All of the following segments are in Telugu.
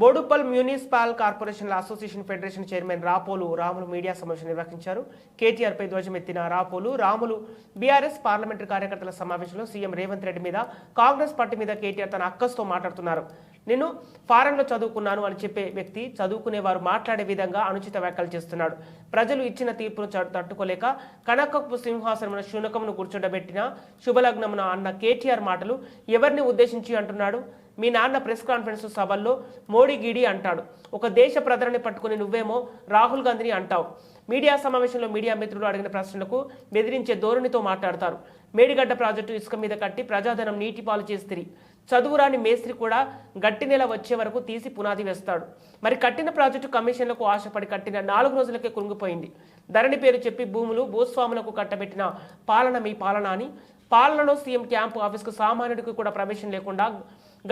బోడుప్పల్ మున్సిపల్ కార్పొరేషన్ల association federation chairman Rapolu Ramulu media సమావేశం నిర్వహించారు. కేటీఆర్పై ధ్వజమెత్తిన రాపోలు రాములు బీఆర్ఎస్ పార్లమెంటరీ కార్యకర్తల సమావేశంలో సీఎం రేవంత్ రెడ్డి మీద కాంగ్రెస్ పార్టీ మీద కేటీఆర్ తన అక్కస్తో మాట్లాడుతున్నారు. నేను ఫారెన్లో చదువుకున్నాను అని చెప్పే వ్యక్తి చదువుకునే వారు మాట్లాడే విధంగా అనుచిత వ్యాఖ్యలు చేస్తున్నాడు. ప్రజలు ఇచ్చిన తీర్పును తట్టుకోలేక కనకపు సింహాసనమున శునకమును కూర్చుండబెట్టిన శుభలగ్నమున అన్న కేటీఆర్ మాటలు ఎవరిని ఉద్దేశించి అంటున్నాడు? మీ నాన్న ప్రెస్ కాన్ఫరెన్స్ సభల్లో మోడీ గీడి అంటాడు. ఒక దేశ ప్రధాని పట్టుకుని నువ్వేమో రాహుల్ గాంధీని అంటావు. మీడియా సమావేశంలో మీడియా మిత్రులు అడిగిన ప్రశ్నలకు బెదిరించే ధోరణితో మాట్లాడతారు. మేడిగడ్డ ప్రాజెక్టు ఇసుక మీద కట్టి ప్రజాధనం నీటి పాలు చేస్తిరి చదువురాని మేస్త్రి కూడా గట్టి నెల వచ్చే వరకు తీసి పునాది వేస్తాడు. మరి కట్టిన ప్రాజెక్టు కమిషన్లకు ఆశపడి కట్టిన నాలుగు రోజులకే కుంగిపోయింది. ధరణి పేరు చెప్పి భూములు భూస్వాములకు కట్టబెట్టిన పాలన మీ పాలన అని పాలనలో సీఎం క్యాంపు ఆఫీస్కు సామాన్యుడికి కూడా ప్రవేశం లేకుండా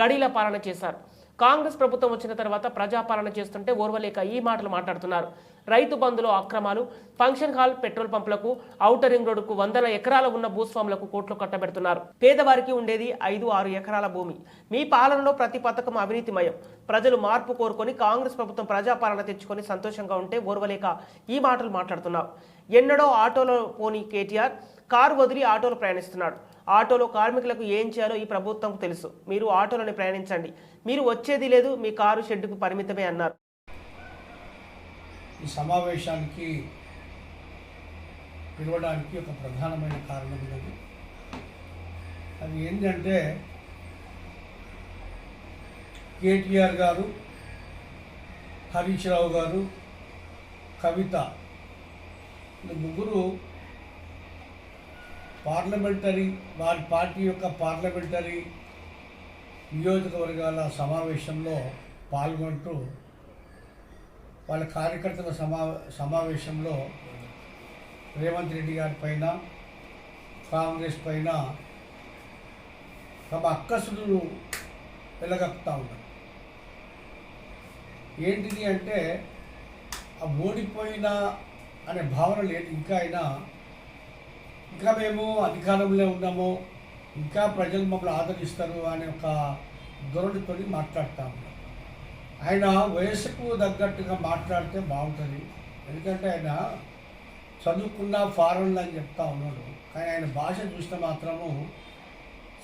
గడిల పాలన చేశారు. కాంగ్రెస్ ప్రభుత్వం వచ్చిన తర్వాత ప్రజాపాలన చేస్తుంటే ఓర్వలేక ఈ మాటలు మాట్లాడుతున్నారు. రైతు బంధులో అక్రమాలు ఫంక్షన్ హాల్ పెట్రోల్ పంపులకు ఔటర్ రింగ్ రోడ్డుకు వందల ఎకరాల ఉన్న భూస్వాములకు కోట్లు కట్టబెడుతున్నారు. పేదవారికి ఉండేది ఐదు ఆరు ఎకరాల భూమి. మీ పాలనలో ప్రతి పథకం అవినీతిమయం. ప్రజలు మార్పు కోరుకొని కాంగ్రెస్ ప్రభుత్వం ప్రజాపాలన తెచ్చుకొని సంతోషంగా ఉంటే ఓర్వలేక ఈ మాటలు మాట్లాడుతున్నారు. ఎన్నడో ఆటోలో పోని కేటీఆర్ కారు వదిలి ఆటోలో ప్రయాణిస్తున్నాడు. ఆటోలో కార్మికులకు ఏం చేయాలో ఈ ప్రభుత్వంకు తెలుసు. మీరు ఆటోలోనే ప్రయాణించండి. మీరు వచ్చేది లేదు మీ కారు షెడ్డుకు పరిమితమే అన్నారు. ఈ సమావేశానికి పిలవడానికి ఒక ప్రధానమైన కారణం ఉన్నది. అది ఏంటంటే కేటీఆర్ గారు హరీష్ రావు గారు కవిత ముగ్గురు పార్లమెంటరీ వారి పార్టీ యొక్క పార్లమెంటరీ నియోజకవర్గాల సమావేశంలో పాల్గొంటూ వాళ్ళ కార్యకర్తల సమా సమావేశంలో రేవంత్ రెడ్డి గారి పైన కాంగ్రెస్ పైన తమ అక్కసులు వెలగక్కుతా ఉన్నారు. ఏంటిది అంటే ఆ ఓడిపోయిన అనే భావన లేదు. ఇంకా అయినా ఇంకా మేము అధికారంలో ఉన్నాము. ఇంకా ప్రజలు మమ్మల్ని ఆదరిస్తారు అనే ఒక ధోరణితో మాట్లాడతాము. ఆయన వయసుకు తగ్గట్టుగా మాట్లాడితే బాగుంటుంది. ఎందుకంటే ఆయన చదువుకున్న ఫారెన్లు అని చెప్తా ఉన్నాడు. కానీ ఆయన భాష చూస్తే మాత్రము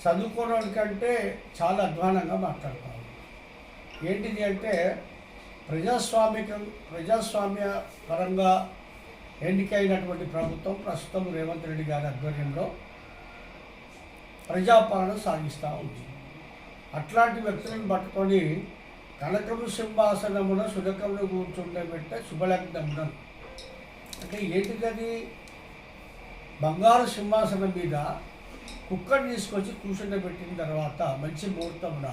చదువుకోవడం కంటే చాలా అధ్వానంగా మాట్లాడతాము ఏంటిది అంటే ప్రజాస్వామికం ప్రజాస్వామ్య పరంగా ఎన్నికైనటువంటి ప్రభుత్వం ప్రస్తుతం రేవంత్ రెడ్డి గారి ఆధ్వర్యంలో ప్రజాపాలన సాగిస్తూ ఉంది. అట్లాంటి వ్యక్తులను పట్టుకొని కనకము సింహాసనమున సునకమును కూర్చుండబెట్టే శుభలగ్నమున అంటే ఏంటిది బంగారు సింహాసనం మీద కుక్కని తీసుకొచ్చి కూర్చుండబెట్టిన తర్వాత మంచి ముహూర్తమున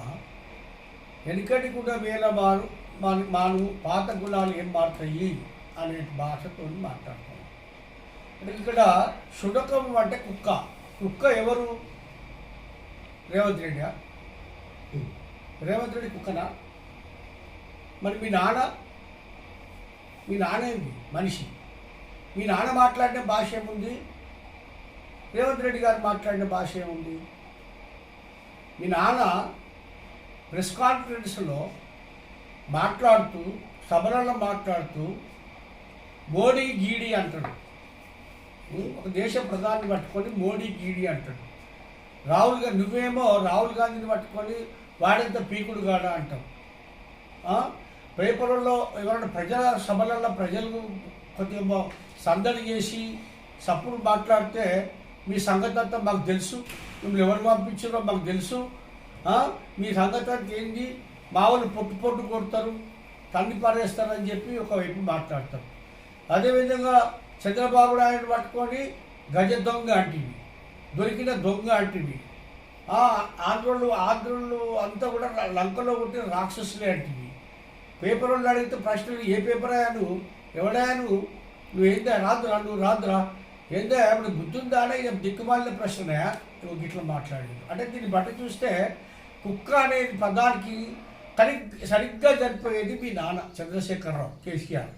వెనుకటి కూడా వేల మారు మాను మాను పాత గుణాలు ఏం మారుతాయి? అనే భాషతో మాట్లాడుతున్నాం. అంటే ఇక్కడ శునకం అంటే కుక్క. కుక్క ఎవరు? రేవంత్ రెడ్డి రేవంత్ రెడ్డి కుక్కనా? మరి మీ నాన్న? మీ నాన్న ఏంది? మనిషి. మీ నాన్న మాట్లాడిన భాష ఏముంది? రేవంత్ రెడ్డి గారు మాట్లాడిన భాష ఏముంది? మీ నాన్న ప్రెస్ కాన్ఫరెన్స్లో మాట్లాడుతూ సభలలో మాట్లాడుతూ మోడీ గీడి అంటాడు. ఒక దేశ ప్రధాని పట్టుకొని మోడీ గీడి అంటాడు. రాహుల్ గాంధీ నువ్వేమో రాహుల్ గాంధీని పట్టుకొని వాడెంత పీకుడు కాడా అంటావు. పేపర్లలో ఎవరైనా ప్రజా సభలలో ప్రజలు కొద్దిగా సందడి చేసి సప్పుడు మాట్లాడితే మీ సంగతి అంతా మాకు తెలుసు. మిమ్మల్ని ఎవరు పంపించారో మాకు తెలుసు. మీ సంగతి ఏంటి మా వాళ్ళు పొట్టు పొట్టు కొడతారు. తన్ని పారేస్తారని చెప్పి ఒకవైపు మాట్లాడతారు. అదేవిధంగా చంద్రబాబు నాయుడు పట్టుకొని గజ దొంగ అంటివి దొరికిన దొంగ అంటివి ఆ ఆంధ్రులు ఆంధ్రులు అంతా కూడా లంకలో పుట్టిన రాక్షసులే అంటివి పేపర్ వాళ్ళు అడిగితే ప్రశ్నలు ఏ పేపర్ అయ్యాను ఎవడాను నువ్వు? ఏందా? రాదురా నువ్వు రాదురా. ఏందా? ఇప్పుడు గుర్తుందా? అని దిక్కుమాలిన ప్రశ్నయా నువ్వు గిట్లా మాట్లాడి అంటే దీన్ని బట్టి చూస్తే కుక్క అనే పదానికి సరి సరిగ్గా జరిపోయేది మీ నాన్న చంద్రశేఖరరావు కేసీఆర్.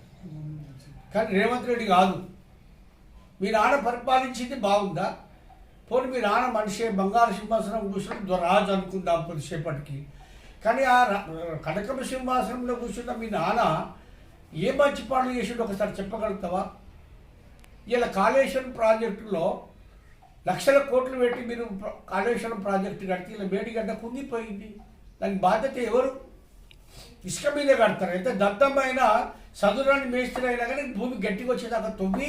కానీ రేవంత్ రెడ్డి కాదు. మీ నాన్న పరిపాలించింది బాగుందా? పోనీ మీ నాన్న మనిషి బంగారు సింహాసనం కూర్చుని రాజు అనుకుందాం కొద్దిసేపటికి. కానీ ఆ కనకమ సింహాసనంలో కూర్చున్న మీ నాన్న ఏ మంచి పనులు చేసిండో ఒకసారి చెప్పగలుగుతావా? ఇలా కాళేశ్వరం ప్రాజెక్టులో లక్షల కోట్లు పెట్టి మీరు కాళేశ్వరం ప్రాజెక్టు కడితే ఇలా మేడిగడ్డ కుంగిపోయింది. దానికి బాధ్యత ఎవరు? ఇసుక మీదే కడతారు. ఎంత దత్తమైన సదురాని మేస్త్రి అయినా కానీ భూమి గట్టిగా వచ్చేదాకా తొవ్వి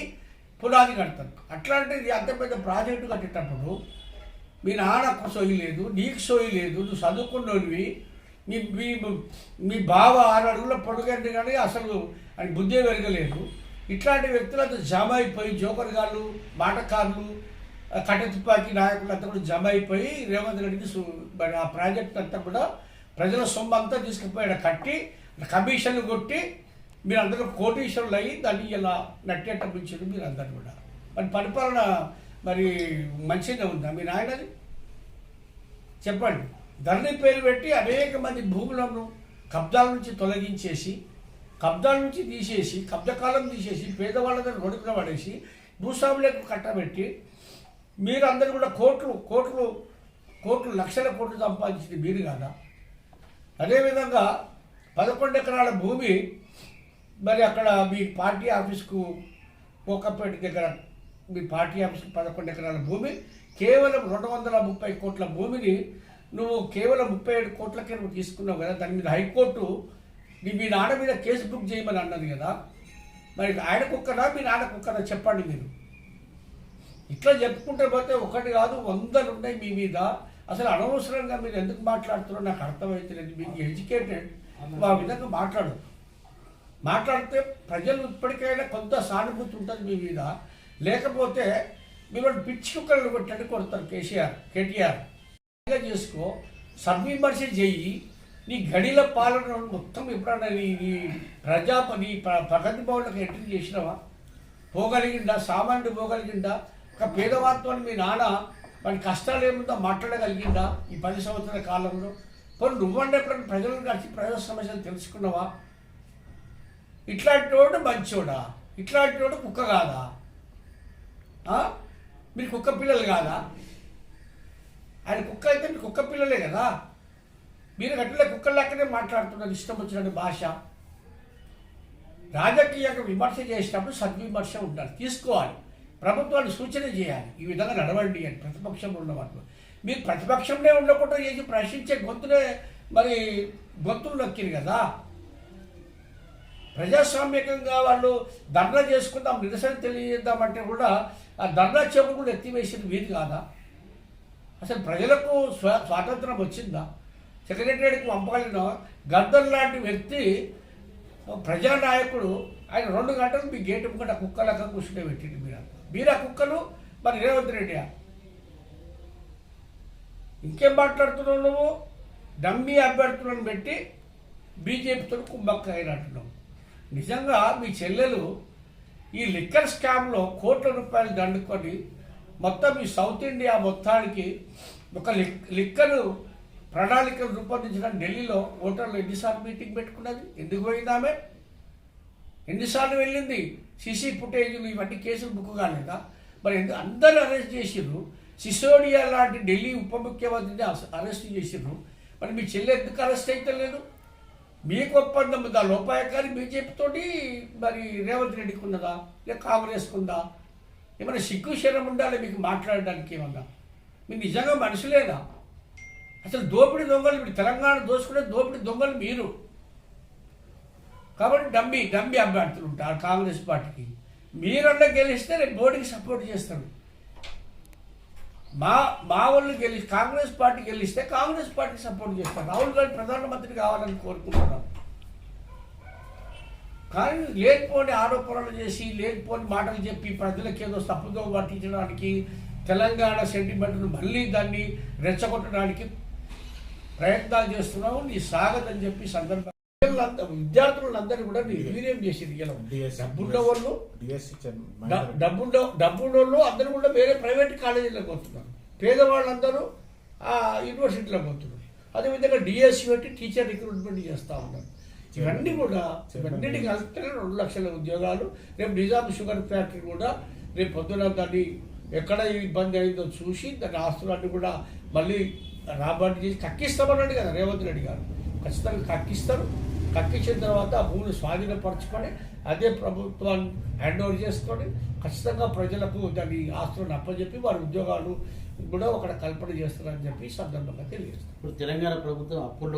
పునాది కడతారు. అట్లాంటిది అంత పెద్ద ప్రాజెక్టు కట్టేటప్పుడు మీ నాన్నకు సోయి లేదు నీకు సోయి లేదు నువ్వు చదువుకున్నవి మీ మీ మీ బావ ఆరు అడుగుల పొడుగండి కానీ అసలు అని బుద్ధి పెరగలేదు. ఇట్లాంటి వ్యక్తులంతా జమ అయిపోయి జోకర్ గారు మాటకారులు ఆ కట్టె తుపాకీ నాయకులంతా కూడా జమ అయిపోయి రేవంత్ రెడ్డికి మరి ఆ ప్రాజెక్ట్ అంతా కూడా ప్రజల సొమ్ము అంతా తీసుకుపోయాడు. ఆడ కట్టి కమిషన్లు కొట్టి మీరు అందరూ కోటీశ్వరులు అయ్యి దాన్ని ఇలా నట్టేటప్పించారు మీరు అందరు కూడా. మరి పరిపాలన మరి మంచిగా ఉందా? మీ నాయనది? చెప్పండి. ధరణి పేరు పెట్టి అనేక మంది భూములను కబ్జాల నుంచి తొలగించేసి కబ్జాల నుంచి తీసేసి కబ్జకాలం తీసేసి పేదవాళ్ళ దగ్గర రొడుకున పడేసి భూస్వాములకు కట్టబెట్టి మీరు అందరూ కూడా కోట్లు కోట్లు కోట్లు లక్షల కోట్లు సంపాదించింది మీరు కాదా? అదేవిధంగా పదకొండు ఎకరాల భూమి మరి అక్కడ మీ పార్టీ ఆఫీస్కు కోకపేట దగ్గర మీ పార్టీ ఆఫీస్కు పదకొండు ఎకరాల భూమి కేవలం రెండు వందల ముప్పై కోట్ల భూమిని నువ్వు కేవలం ముప్పై ఏడు కోట్లకే నువ్వు తీసుకున్నావు కదా దాని మీద హైకోర్టు నీ మీ నాన్న మీద కేసు బుక్ చేయమని అన్నది కదా. మరి ఆయన కుక్కరా మీ నాన్న కుక్కరా చెప్పండి మీరు. ఇట్లా చెప్పుకుంటే పోతే ఒకటి కాదు వందలు ఉన్నాయి మీ మీద. అసలు అనవసరంగా మీరు ఎందుకు మాట్లాడుతున్నారో నాకు అర్థమవుతలేదు మీకు ఎడ్యుకేటెడ్ ఆ విధంగా మాట్లాడు. మాట్లాడితే ప్రజలు ఇప్పటికైనా కొంత సానుభూతి ఉంటుంది మీ మీద. లేకపోతే మిమ్మల్ని పిచ్చి కుక్కలు కొట్టండి కొడతారు కేసీఆర్ కేటీఆర్. చేసుకో సద్విమర్శ చేయి. నీ గడిల పాలన మొత్తం ఎప్పుడన్నా నీ నీ ప్రజాపతి ప్రగతి భవన్లకు ఎంట్రీ చేసినావా? పోగలిగిందా? సామాన్యుడు పోగలిగిందా? ఒక పేదవాత్వాన్ని మీ నాన్న వాడి కష్టాలు ఏముందో మాట్లాడగలిగిందా ఈ పది సంవత్సరాల కాలంలో? కొన్ని నువ్వంటే ఎప్పుడైనా ప్రజలను కలిసి ప్రజల సమస్యలు తెలుసుకున్నావా? ఇట్లాంటి వాడు మంచోడా? ఇట్లాంటి వాడు కుక్క కాదా? మీరు కుక్క పిల్లలు కాదా? ఆయన కుక్క అయితే మీరు కుక్క పిల్లలే కదా? మీరు అట్లా కుక్కలెక్కనే మాట్లాడుతున్నారు ఇష్టం వచ్చిన భాష. రాజకీయంగా విమర్శ చేసినప్పుడు సద్విమర్శ ఉండాలి తీసుకోవాలి. ప్రభుత్వాన్ని సూచన చేయాలి. ఈ విధంగా నడవండి అని ప్రతిపక్షంలో ఉన్నవాళ్ళు. మీరు ప్రతిపక్షంలో ఉండకుండా చేసి ప్రశ్నించే గొంతునే మరి గొంతులు నొక్కిరు కదా? ప్రజాస్వామ్యకంగా వాళ్ళు ధర్నా చేసుకుందాం నిరసన తెలియజేద్దామంటే కూడా ఆ ధర్నా చెవులు కూడా ఎత్తివేసింది వీధి కాదా? అసలు ప్రజలకు స్వా స్వాతంత్రం వచ్చిందా? సెక్రటరీకి పంపగలిగిన గద్దర్ లాంటి వ్యక్తి ప్రజానాయకుడు ఆయన రెండు గంటలు మీ గేటు ముంగట కుక్కలక కూర్చునే పెట్టింది మీరు? మీరు ఆ కుక్కలు? మరి రేవంత్ రెడ్డి ఇంకేం మాట్లాడుతున్నావు నువ్వు? డమ్మీ అభ్యర్థులను పెట్టి బీజేపీతో కుమ్మక్క అయినట్టున్నావు నిజంగా మీ చెల్లెలు ఈ లిక్కర్ స్కామ్లో కోట్ల రూపాయలు దండుకొని మొత్తం ఈ సౌత్ ఇండియా మొత్తానికి ఒక లిక్ లిక్కర్ ప్రణాళికలు రూపొందించిన ఢిల్లీలో ఓటర్లు ఎన్నిసార్లు మీటింగ్ పెట్టుకున్నది? ఎందుకు పోయింది ఆమె? ఎన్నిసార్లు వెళ్ళింది? సిసి ఫుటేజీలు ఇవన్నీ కేసులు బుక్ కాలేదా? మరి ఎందుకు అందరూ అరెస్ట్ చేసిర్రు. సిసోడియా లాంటి ఢిల్లీ ఉప ముఖ్యమంత్రిని అరెస్ట్ చేసిర్రు. మరి మీ చెల్లె ఎందుకు అరెస్ట్ అయితే లేదు మీకు ఒప్పందం ఉందా లోపాయకారి బీజేపీతోటి మరి రేవంత్ రెడ్డికి ఉన్నదా లేక కాంగ్రెస్కి ఉందా ఏమైనా సిగ్గు శరం ఉండాలి మీకు మాట్లాడడానికి ఏమన్నా? మీరు నిజంగా మనుషులేనా? అసలు దోపిడీ దొంగలు ఇప్పుడు తెలంగాణ దోసుకునే దోపిడీ దొంగలు మీరు. కాబట్టి డమ్మి డమ్మి అభ్యర్థులు ఉంటారు కాంగ్రెస్ పార్టీకి. మీరన్నా గెలిస్తే నేను మోడీకి సపోర్ట్ చేస్తాడు మా మా వాళ్ళు గెలి కాంగ్రెస్ పార్టీ గెలిస్తే కాంగ్రెస్ పార్టీ సపోర్ట్ చేస్తారు రాహుల్ గాంధీ ప్రధానమంత్రి కావాలని కోరుకుంటున్నాం. కానీ లేనిపోని ఆరోపణలు చేసి లేనిపోని మాటలు చెప్పి ప్రజలకు ఏదో తప్పుదో పట్టించడానికి తెలంగాణ సెంటిమెంట్ను మళ్ళీ దాన్ని రెచ్చగొట్టడానికి ప్రయత్నాలు చేస్తున్నావు నీ సాగదని చెప్పి సందర్భం విద్యార్థులందరూ కూడా నీ వీరేం చేసి డబ్బున్న వాళ్ళు డిఎస్సి డ- డబ్బుండ డబ్బున్నోళ్ళు అందరూ కూడా వేరే ప్రైవేట్ కాలేజీలకు పోతున్నారు. పేదవాళ్ళందరూ ఆ యూనివర్సిటీలకు పోతున్నారు. అదేవిధంగా డిఎస్సి పెట్టి టీచర్ రిక్రూట్మెంట్ చేస్తూ ఉన్నారు. ఇవన్నీ కూడా ఇవన్నీ కలిపితే రెండు లక్షల ఉద్యోగాలు. రేపు నిజాం షుగర్ ఫ్యాక్టరీ కూడా రేపు పొద్దున దాన్ని ఎక్కడ ఇబ్బంది అయిందో చూసి దాని ఆస్తులన్నీ కూడా మళ్ళీ రాబడి చేసి కక్కిస్తామన్నాడు కదా రేవంత్ రెడ్డి గారు. ఖచ్చితంగా కక్కిస్తారు. కక్కించిన తర్వాత ఆ భూమిని స్వాధీనపరచుకొని అదే ప్రభుత్వాన్ని హ్యాండ్ ఓవర్ చేసుకొని ఖచ్చితంగా ప్రజలకు దాని ఆస్తులను అప్పచెప్పి వారి ఉద్యోగాలు కూడా అక్కడ కల్పన చేస్తారని చెప్పి సందర్భంగా తెలియజేస్తారు ఇప్పుడు తెలంగాణ ప్రభుత్వం అప్పుల్లో